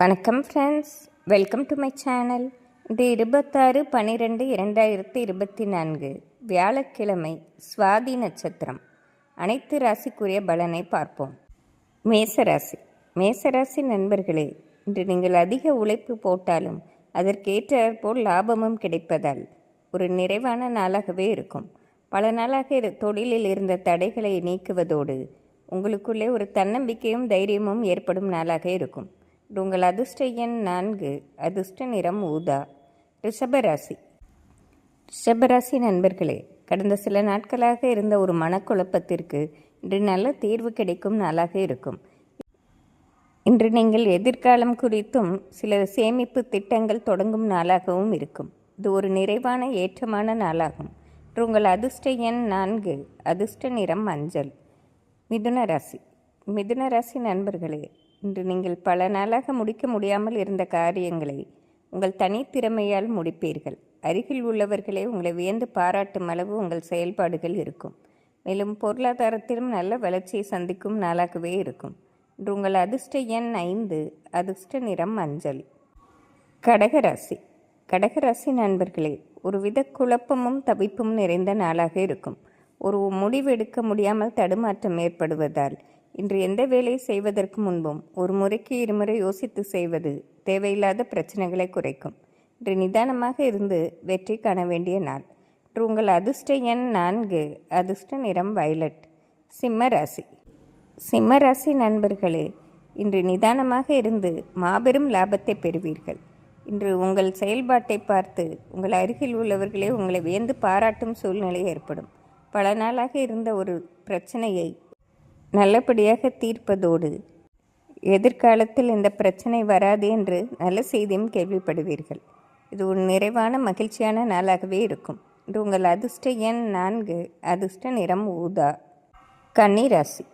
வணக்கம் friends welcome to my channel இது இருபத்தாறு பன்னிரெண்டு இரண்டாயிரத்தி இருபத்தி நான்கு. வியாழக்கிழமை சுவாதி நட்சத்திரம். அனைத்து ராசிக்குரிய பலனை பார்ப்போம். மேசராசி மேசராசி நண்பர்களே இன்று நீங்கள் அதிக உழைப்பு போட்டாலும் அதற்கேற்றாற் போல் லாபமும் கிடைப்பதால் ஒரு நிறைவான நாளாகவே இருக்கும். பல நாளாக தொழிலில் இருந்த தடைகளை நீக்குவதோடு உங்களுக்குள்ளே ஒரு தன்னம்பிக்கையும் தைரியமும் ஏற்படும் நாளாக இருக்கும். உங்கள் அதிர்ஷ்ட எண் நான்கு அதிர்ஷ்ட நிறம் ஊதா. ரிஷபராசி. ரிஷபராசி நண்பர்களே கடந்த சில நாட்களாக இருந்த ஒரு மனக்குழப்பத்திற்கு இன்று நல்ல தீர்வு கிடைக்கும் நாளாக இருக்கும். இன்று நீங்கள் எதிர்காலம் குறித்தும் சில சேமிப்பு திட்டங்கள் தொடங்கும் நாளாகவும் இருக்கும். இது ஒரு நிறைவான ஏற்றமான நாளாகும். உங்கள் அதிர்ஷ்ட எண் நான்கு அதிர்ஷ்ட நிறம் மஞ்சள். மிதுன ராசி. மிதுன ராசி நண்பர்களே இன்று நீங்கள் பல நாளாக முடிக்க முடியாமல் இருந்த காரியங்களை உங்கள் தனித்திறமையால் முடிப்பீர்கள். அருகில் உள்ளவர்களே உங்களை வியந்து பாராட்டும் அளவு உங்கள் செயல்பாடுகள் இருக்கும். மேலும் பொருளாதாரத்திலும் நல்ல வளர்ச்சியை சந்திக்கும் நாளாகவே இருக்கும். இன்று உங்கள் அதிர்ஷ்ட எண் ஐந்து அதிர்ஷ்ட நிறம் மஞ்சள். கடகராசி கடகராசி நண்பர்களே ஒருவித குழப்பமும் தவிப்பும் நிறைந்த நாளாக இருக்கும். ஒரு முடிவெடுக்க முடியாமல் தடுமாற்றம் ஏற்படுவதால் இன்று எந்த வேலையை செய்வதற்கு முன்பும் ஒரு முறைக்கு இருமுறை யோசித்து செய்வது தேவையில்லாத பிரச்சனைகளை குறைக்கும். இன்று நிதானமாக இருந்து வெற்றி காண வேண்டிய நாள். இன்று உங்கள் அதிர்ஷ்ட எண் நான்கு அதிர்ஷ்ட நிறம் வயலட். சிம்ம ராசி. சிம்ம ராசி நண்பர்களே இன்று நிதானமாக இருந்து மாபெரும் லாபத்தை பெறுவீர்கள். இன்று உங்கள் செயல்பாட்டை பார்த்து உங்கள் அருகில் உள்ளவர்களே உங்களை வியந்து பாராட்டும் சூழ்நிலை ஏற்படும். பல நாளாக இருந்த ஒரு பிரச்சனையை நல்லபடியாக தீர்ப்பதோடு. எதிர்காலத்தில் இந்த பிரச்சனை வராது என்று நல்ல செய்தியும் கேள்விப்படுவீர்கள். இது ஒரு நிறைவான மகிழ்ச்சியான நாளாகவே இருக்கும். இது உங்கள் அதிர்ஷ்ட எண் நான்கு அதிர்ஷ்ட நிறம் ஊதா. கன்னிராசி.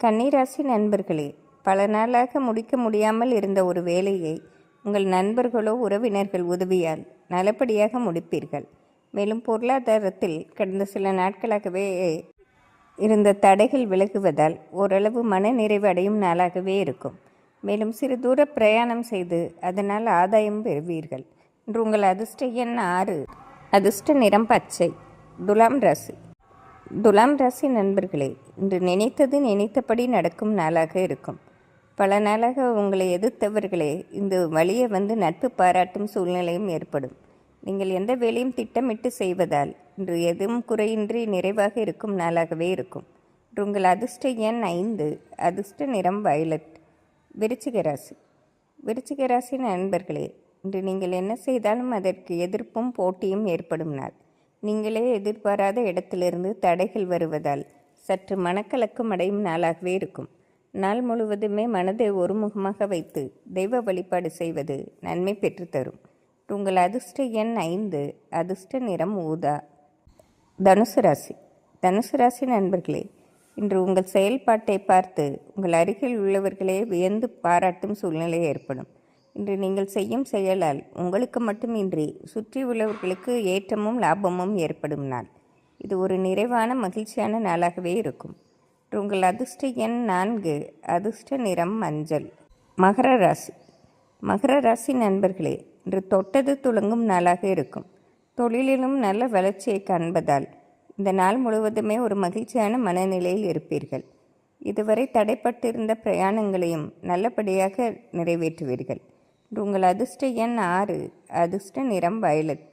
கன்னிராசி நண்பர்களே பல நாளாக முடிக்க முடியாமல் இருந்த ஒரு வேலையை உங்கள் நண்பர்களோ உறவினர்கள் உதவியால் நல்லபடியாக முடிப்பீர்கள். மேலும் பொருளாதாரத்தில் கடந்த சில நாட்களாகவே இருந்த தடைகள் விலகுவதால் ஓரளவு மன நிறைவு அடையும் நாளாகவே இருக்கும். மேலும் சிறு தூர பிரயாணம் செய்து அதனால் ஆதாயம் பெறுவீர்கள். இன்று உங்கள் அதிர்ஷ்ட எண் ஆறு. அதிர்ஷ்ட நிறம் பச்சை. துலாம் ராசி. துலாம் ராசி நண்பர்களே இன்று நினைத்தது நினைத்தபடி நடக்கும் நாளாக இருக்கும். பல நாளாக உங்களை எதிர்த்தவர்களே இந்த வழியை வந்து நட்பு பாராட்டும் சூழ்நிலையும் ஏற்படும். நீங்கள் எந்த வேலையும் திட்டமிட்டு செய்வதால் இன்று எதுவும் குறையின்றி நிறைவாக இருக்கும் நாளாகவே இருக்கும். இன்று உங்கள் அதிர்ஷ்ட எண் ஐந்து அதிர்ஷ்ட நிறம் வயலட். விருச்சிக ராசி. விருச்சிக ராசி நண்பர்களே இன்று நீங்கள் என்ன செய்தாலும் அதற்கு எதிர்ப்பும் போட்டியும் ஏற்படும் நாள். நீங்களே எதிர்பாராத இடத்திலிருந்து தடைகள் வருவதால் சற்று மனக்கலக்கம் அடையும் நாளாகவே இருக்கும். நாள் முழுவதுமே மனதை ஒருமுகமாக வைத்து தெய்வ வழிபாடு செய்வது நன்மை பெற்றுத்தரும். உங்கள் அதிர்ஷ்ட எண் ஐந்து அதிர்ஷ்ட நிறம் ஊதா. தனுசு ராசி. தனுசு ராசி நண்பர்களே இன்று உங்கள் செயல்பாட்டை பார்த்து உங்கள் அருகில் உள்ளவர்களே வியந்து பாராட்டும் சூழ்நிலை ஏற்படும். இன்று நீங்கள் செய்யும் செயலால் உங்களுக்கு மட்டுமின்றி சுற்றி உள்ளவர்களுக்கு ஏற்றமும் லாபமும் ஏற்படும் நாள். இது ஒரு நிறைவான மகிழ்ச்சியான நாளாகவே இருக்கும். உங்கள் அதிர்ஷ்ட எண் நான்கு அதிர்ஷ்ட நிறம் மஞ்சள். மகர ராசி. மகர ராசி நண்பர்களே என்று தொட்டது துளங்கும் நாளாக இருக்கும். தொழிலிலும் நல்ல வளர்ச்சியை காண்பதால் இந்த நாள் முழுவதுமே ஒரு மகிழ்ச்சியான மனநிலையில் இருப்பீர்கள். இதுவரை தடைப்பட்டிருந்த பிரயாணங்களையும் நல்லபடியாக நிறைவேற்றுவீர்கள். உங்கள் அதிர்ஷ்ட எண் ஆறு அதிர்ஷ்ட நிறம் வயலட்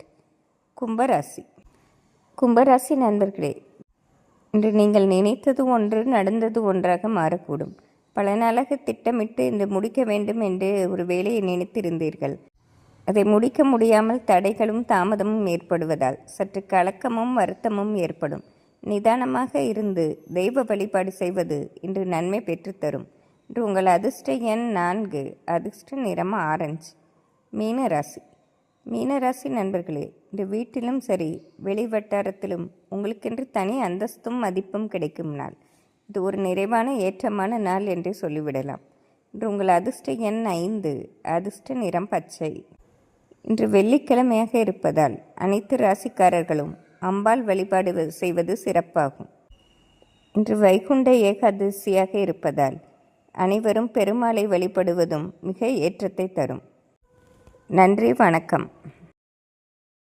கும்பராசி. கும்பராசி நண்பர்களே இன்று நீங்கள் நினைத்தது ஒன்று நடந்தது ஒன்றாக மாறக்கூடும். பல நாளாக திட்டமிட்டு இன்று முடிக்க வேண்டும் என்று ஒரு வேலையை நினைத்திருந்தீர்கள். அதை முடிக்க முடியாமல் தடைகளும் தாமதமும் ஏற்படுவதால் சற்று கலக்கமும் வருத்தமும் ஏற்படும். நிதானமாக இருந்து தெய்வ வழிபாடு செய்வது இன்று நன்மை பெற்றுத்தரும் இன்று உங்கள் அதிர்ஷ்ட எண் நான்கு அதிர்ஷ்ட நிறம் ஆரஞ்சு. மீனராசி. மீனராசி நண்பர்களே இந்த வீட்டிலும் சரி வெளி வட்டாரத்திலும் உங்களுக்கென்று தனி அந்தஸ்தும் மதிப்பும் கிடைக்கும் நாள். இது ஒரு நிறைவான ஏற்றமான நாள் என்றே சொல்லிவிடலாம். இன்று உங்கள் அதிர்ஷ்ட எண் ஐந்து அதிர்ஷ்ட நிறம் பச்சை. இன்று வெள்ளிக்கிழமையாக இருப்பதால் அனைத்து ராசிக்காரர்களும் அம்பாள் வழிபாடு செய்வது சிறப்பாகும். இன்று வைகுண்ட ஏகாதசியாக இருப்பதால் அனைவரும் பெருமாளை வழிபடுவதும் மிக ஏற்றத்தை தரும். நன்றி வணக்கம்.